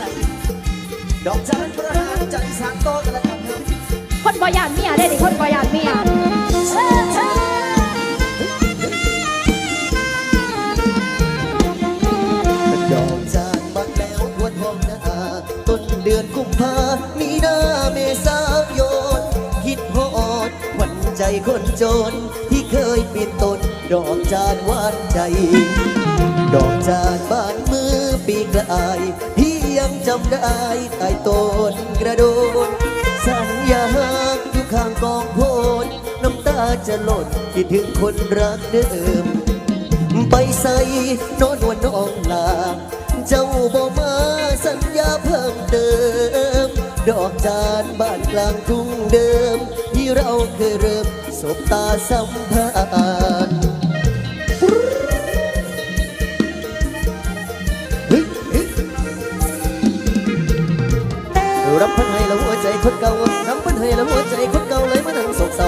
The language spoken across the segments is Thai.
ไหนดอกจันประหารจันสามโตกันแล้วกันเถอะคนบ่ยานเมียได้ดิคนบ่ยานเมียดอกจานบักแล้วทวนทองนาต้นเดือนกุมภามีนาเมษายนคิดฮอดหวันใจคนจน ที่เคยปีนต้นดอกจานหวานใจ ดอกจานบานมือปีกลายที่ ยังจำได้ใต้ต้นกระโดด สัญญาอยู่ข้างกองโพนน้ำตาจะหล่นคิดถึงคนรักเดิม ไปใส่นอนวันน้องลา เจ้าบ่มาสัญญาเพิ่มเติม ดอกจานบ้านกลางทุ่งเดิม ที่เราเคยเริ่มสบตาสัมพันธ์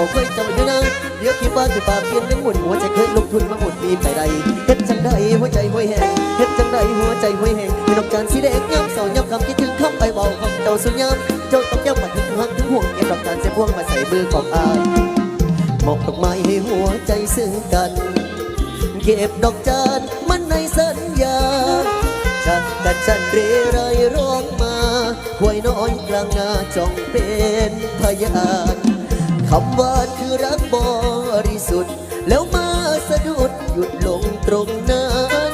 เศร้าเคยจำอยู่นะเดี๋ยวคิดว่าคือปากเปลี่ยนเป็นหมุนหัวใจเคยลงทุนมาหมุนมีไปใดเฮ็ดจังใดหัวใจห้วยแห้งเฮ็ดจังใดหัวใจห้วยแห้งมีนกจานสีแดงย้ำเศร้าย้ำคำคิดถึงคำไปเบาคำเจ้าสุญญามเจ้าต้องย้ำมาถึงหักถึงห่วงเก็บดอกจานเสียพวงมาใส่มือของอายมอบดอกไม้ให้หัวใจซึ่งกัน เก็บดอกจานมันในสัญญาจันกกะจันเรไรร้องมาหวยน้อยกลางนาจ้องเป็นพยานคำว่า รักบริสุทธิ์ แล้วมาสะดุดหยุดลงตรงนั้น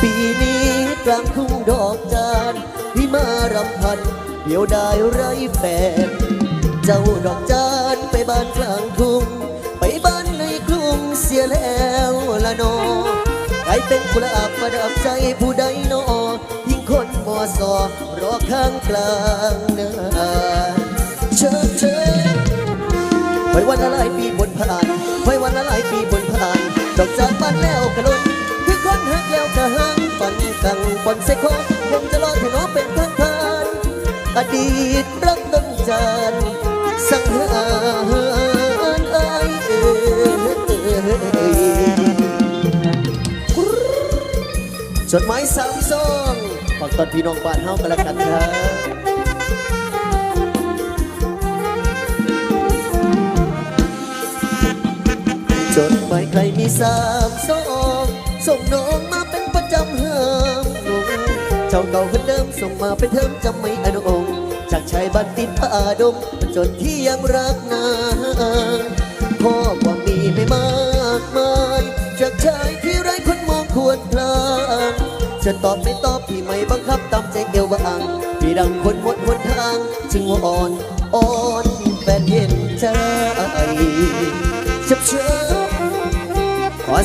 ปีนี้กลางทุ่งดอกจานพี่มารำพันเดียวได้ไรแฟน เจ้าดอกจานไปบ้านกลางทุ่ง ไปบ้านในกรุงเสียแล้วละนอกลายเป็นกุหลาบประดับใจผู้ใดนอยิ่งคนมอสอรอข้างกลางนาเชิญเชิญ ไว้วันละหลายปีบนผ่านไว้วันละหลายปีบนผ่านดอกจานบ้านแล้วกระลุนคือคนหักแล้วกระหังฝันกังบนเสกโคคงจะรอเธอน้องเป็นทางผ่านอดีตรักต้นจานสังหารอเอ่ยจดหมายสามซองฝากตอนพี่น้องบ้านเฮากันละกันครับ จดหมายใครมีสามซองส่งน้องมาเป็นประจำเฮิมเจ้าเก่าคนเดิมส่งมาเป็นเทอมจำไม่อนุองจากชายบ้านติดป่าดงจนที่ยังรักนางพ่อความมีไม่มากมาย จากชายที่ไร้คนมองควรคลางจะตอบไม่ตอบพี่ไม่บังคับตามใจเอวบางพี่ดังคนหมดหนทางจึงว่าอ่อนอ่อนแฟนเห็นใจ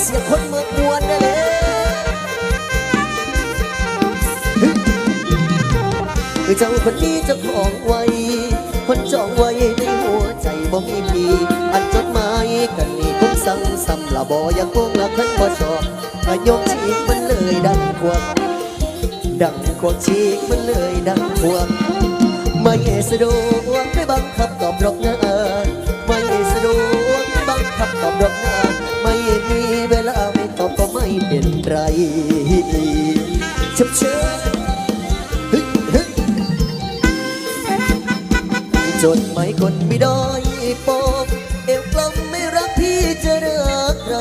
เสียงคนเมื่อมวนได้เลยคือเจ้าคนนี้เจ้าของไว้ คนจองไว้ในหัวใจบ่มีพีอันจดหมายกันนี่คงสั่งซ้ำละบ่อยากโกงละคันบ่ชอบมายกฉีกมันเลยดังควงดังควงฉีกมันเลยดังควงไม่สะดวกไม่บังคับตอบรอกนะไม่สะดวกไม่บังคับตอบรอกนะ เป็นไรชิบเชิญจดหมายคนไม่ด้อยปอกเอวกลมไม่รักพี่จะรักใคร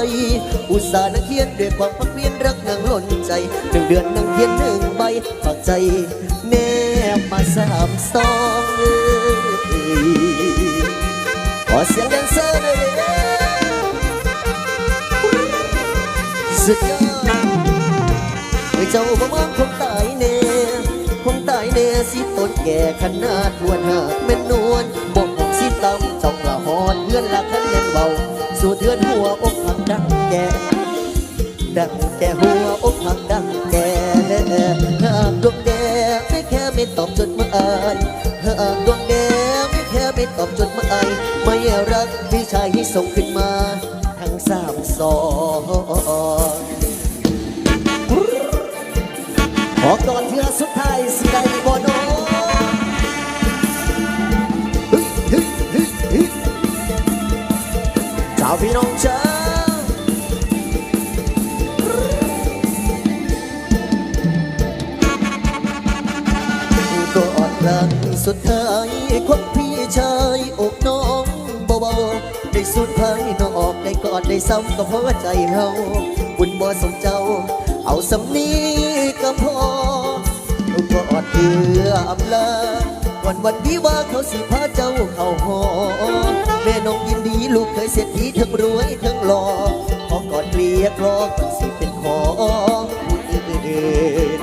อุตส่าห์นักเขียนด้วยความพักเพียนรักนางหล่นใจหนึ่งเดือนนั่งเขียนหนึ่งใบฝากใจแนบมาสามซองเอ้ยขอเสียงแดนเซอร์หน่อยเลย สุดยอดเฮ้ยเจ้าบ่มองคงตายแน่คงตายแน่สิต้นแก่ขนาดทวนหากแม่นนวลบอกหกสิตำจ้องละหอนเพื่อนละคันเล่นเบาสู่เทือนหัวอกหักดังแก่ดังแก่หัวอกหักดังแก่หากดวงแดงไม่แค่ไม่ตอบจดหมายหากดวงแดงไม่แค่ไม่ตอบจดหมายไม่รักพี่ชายให้ส่งขึ้นมา ทั้งสามสอง อก่อนเทือสุดท้ายสิได้บ่โนฮึฮึฮึฮึเจ้าพี่น้องเจ้ารั้งสุดท้ายคนพี่ชายอกน้องเบาๆได้สุดภายนอออกได้กอดได้ซ้ำก็เพราะว่าใจเฮาบุญบ่สมเจ้า เอาสำนีก็พอ กอดเอืออำลาวันวันวิว่าเขาสิพาเจ้าเข้าหอแม่น้องยินดีลูกเคยเสียทีทั้งรวยทั้งหล่อขอกอดเรียกร้องสิเป็นขอผู้อื่น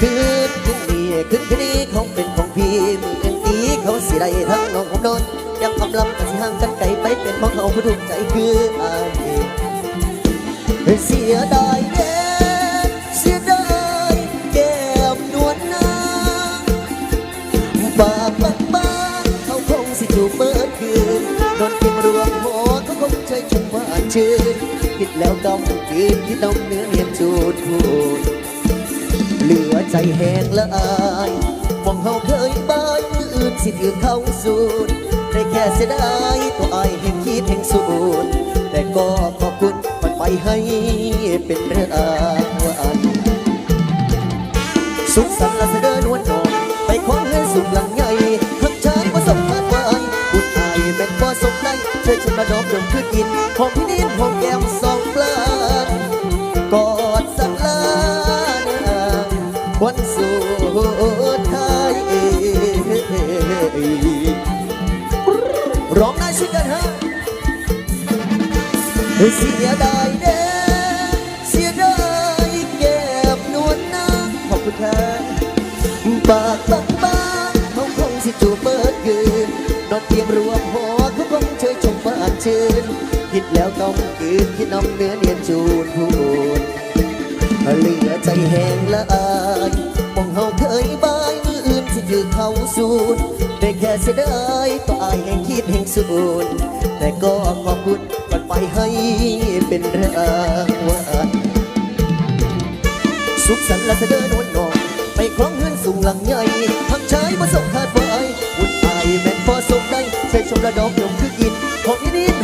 คืนคืนนี้คืนคืนนี้ของเป็นของพี่มือกันตีเขาสิได้ทั้งน้องของนนยังคำลำกันสิห่างกันไกลไปเป็นของเขาผู้ถูกใจคืออาย เสียดายเด้เสียดายแก้มนวลนางบากบางบางเขาคงสิจูบเมื่อคืนนอนเพียงรวมหัวเขาคงใจชุ่มหวานชื่นคิดแล้วกำคืนที่ต้องเนื้อเนียนจูดพูดเหลือใจแห้งละอายมองเฮาเคยบ้านมืออื่นสิถือเข้าสูนได้แค่เสียดายตัวอายเห็นคิดแห่งสูนแต่ก็ขอบคุณ มันไปให้เป็นเรื่องวันสุขสันต์ละเสดอนวลนองไปขอเงินสุขหลังใหญ่ทักชายว่าสมมาตไว้บุญอายแม่นบ่สมได้ช่วยฉันมาดอมดมคือกินของพี่นินของแก้มสองปลานกอดสันลาวันสุดท้ายร้องได้ช่วยกันฮะเสียดาย จูบเบิดยืนนอนเตียงรวมหอเขาคงเชยชมบ้านชื่นคิดแล้วต้องคืนคิดน้ำเนื้อเนียนจูนพูนเหลือใจแห้งละอายมองเฮาเคยบายมืออื่นสิถือเขาสูนได้แค่เสียดายตัวอายแห่งคิดแห่งสูนแต่ก็ขอบคุณก่อนไปให้เป็นรื่องวันสุขสันต์ละเสดอนวลนอง สูงหลังใหญ่ทางช้ยมาส่งหาดไอยอุ่นไอแม่นพอส่งได้ใส่ชมระดอกลงคือกินของนี้